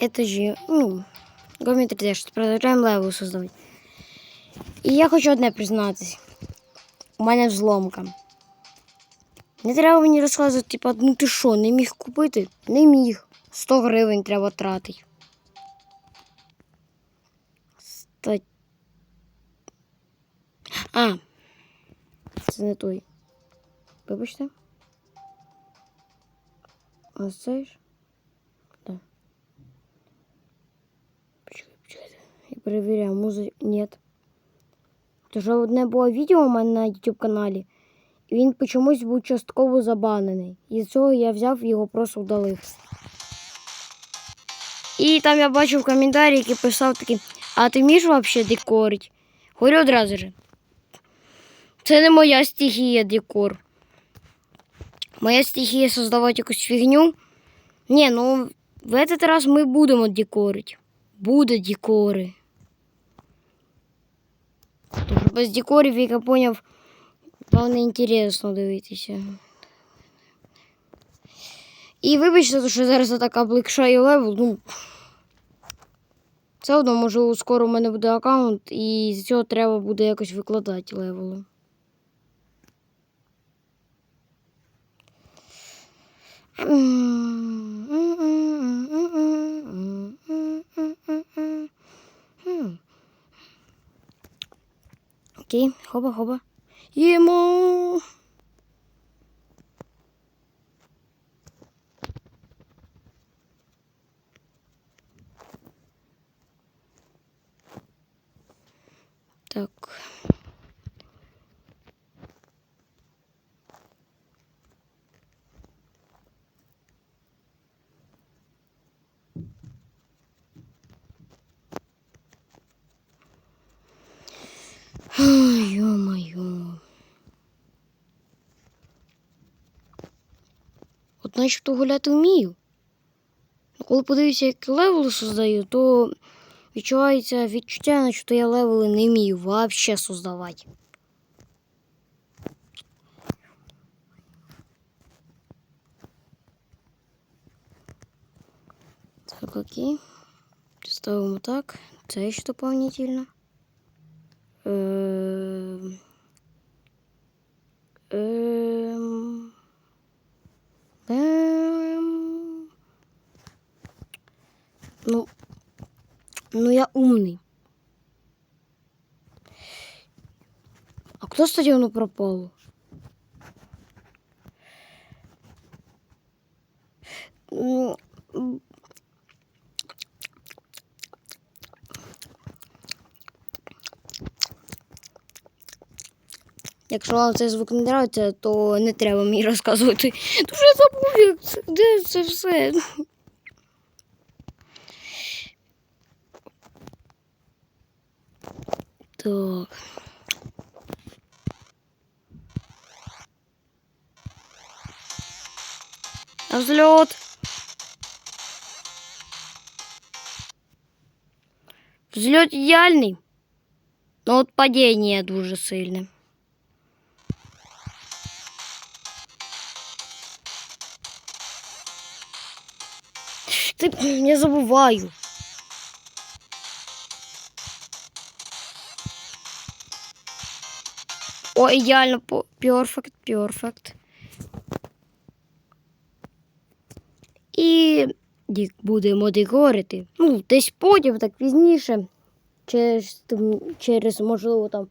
етажі. Ну, Гомі теж продовжуємо левел создавати. І я хочу одне признатись. У мене взломка. Не треба мені розказувати, типа, ну ти що, не міг купити? Не міг. 100 гривень треба тратити. Ста... А. Це не той. Вибачте. А це ж? Почекайте. Я. Нет. Тож одне було відео у мене на YouTube каналі. І він чомусь був частково забанений. І з цього я взяв його просто удалив. І там я бачив коментарі, який писав такий, а ти вмієш взагалі декорити? Говорю одразу же. Це не моя стихія декор. Моя стихія создавати якусь фігню. Ні, ну в этот раз ми будемо декорити. Буде декори. Без декорів, як я поняв, вам не інтересно дивитися. І вибачте, що зараз я так облегшаю левел. Ну, все одно, можливо, скоро у мене буде аккаунт, і з цього треба буде якось викладати левели. Окей, хоба-хоба. Їмо. Так. Ой, Ё-моё. От начебто гуляти вмію. Ну, Коли подивлюся, як левели создаю, то відчувається відчуття, начебто я левели не вмію вообще создавати. Так, окей. Ставимо так. Це ще дополнительно. Эм. Эм. Эм. Ну, ну я умный. А кто стадиону пропал? Якщо вам цей звук не нравиться, то не треба мені розказувати. Тому що я забув, як це, де це все. Так. А взлет. Взлет ідеальний. Но от падіння дуже сильне. Ти, я забуваю. О, ідеально, перфект, перфект. І будемо декорити. Ну, десь потім, так пізніше. Через, через можливо, там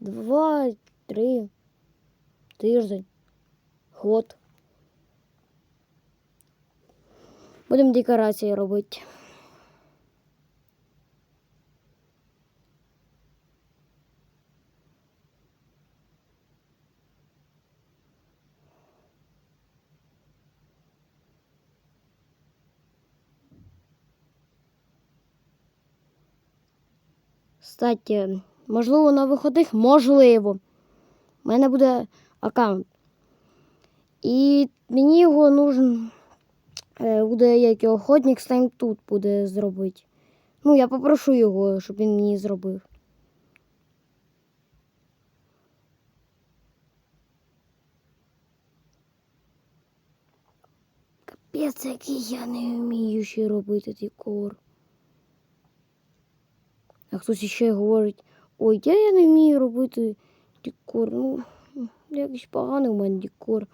два-три тиждень, год. Будемо декорації робити. Кстати, можливо, на виходних, можливо. У мене буде аккаунт. І мені його нужен буде як охотник стайм тут буде зробити. Ну, я попрошу його, щоб він мені зробив. Капець, який я не вмію ще робити декор. А хтось ще говорить, ой, я, я не вмію робити декор. Ну, якийсь поганий у мене декор.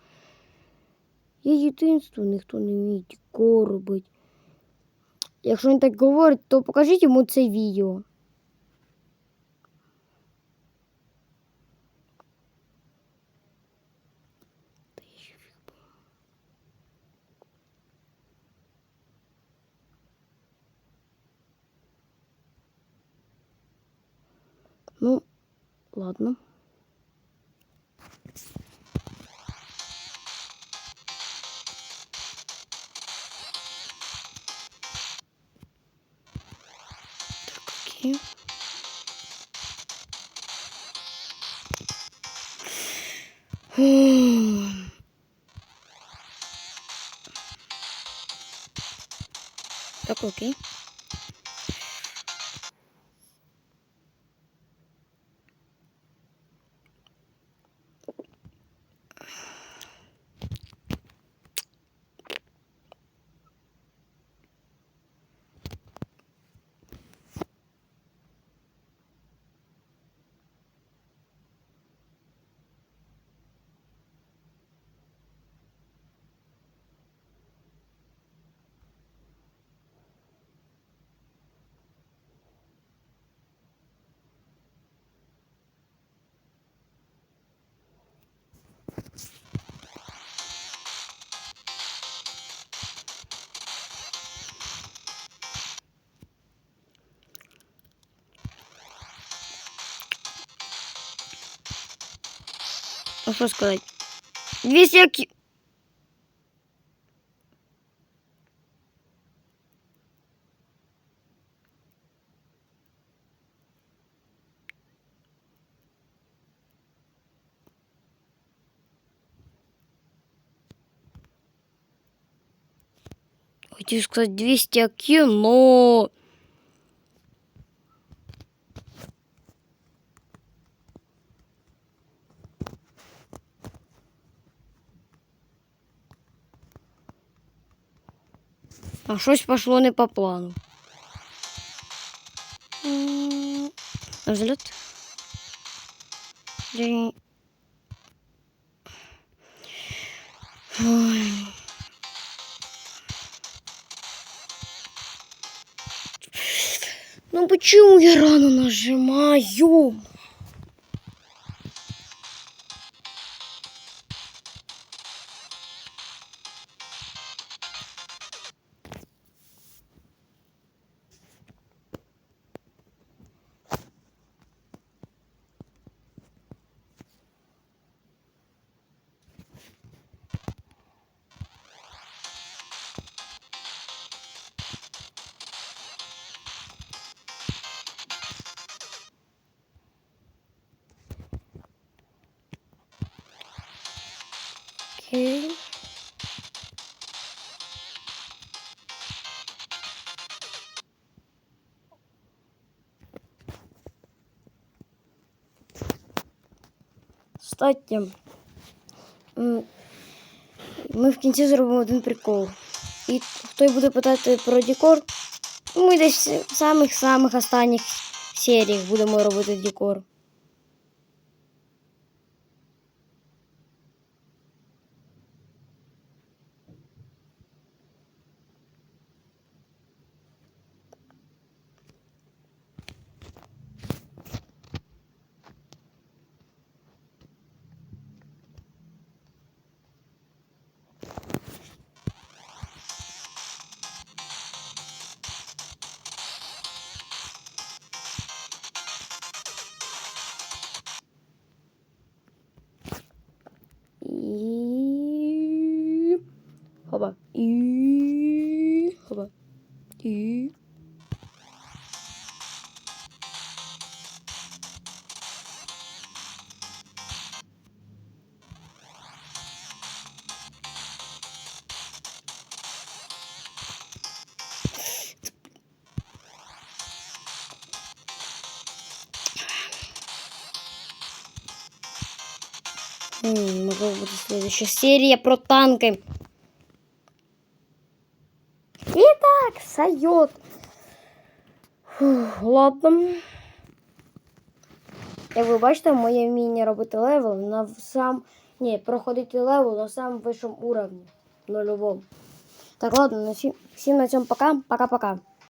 Є дитинство, ніхто не вміє робити. Якщо він так говорить, то покажіть йому це відео. Ну, ладно. Так, окей. Фу. Так, А що сказати? 200 ки... Хотів сказати 200 IQ, но... А щось пошло не по плану. Взлет. Ну почему я рано нажимаю? Окей. Кстати, ми в кінці зробимо один прикол. І хто буде питати про декор, ми десь в самих-самих останніх серіях будемо робити декор. Хоба. І... Хоба. І... М, Можливо, буде следующая серія про танки. Так, сайот. Фух, ладно. Як ви бачите, моє вміння робити левел на сам. Ні, проходити левел на самому вищому уровні. Нульовому. Так, ладно, всім на цьому пока. Пока-пока.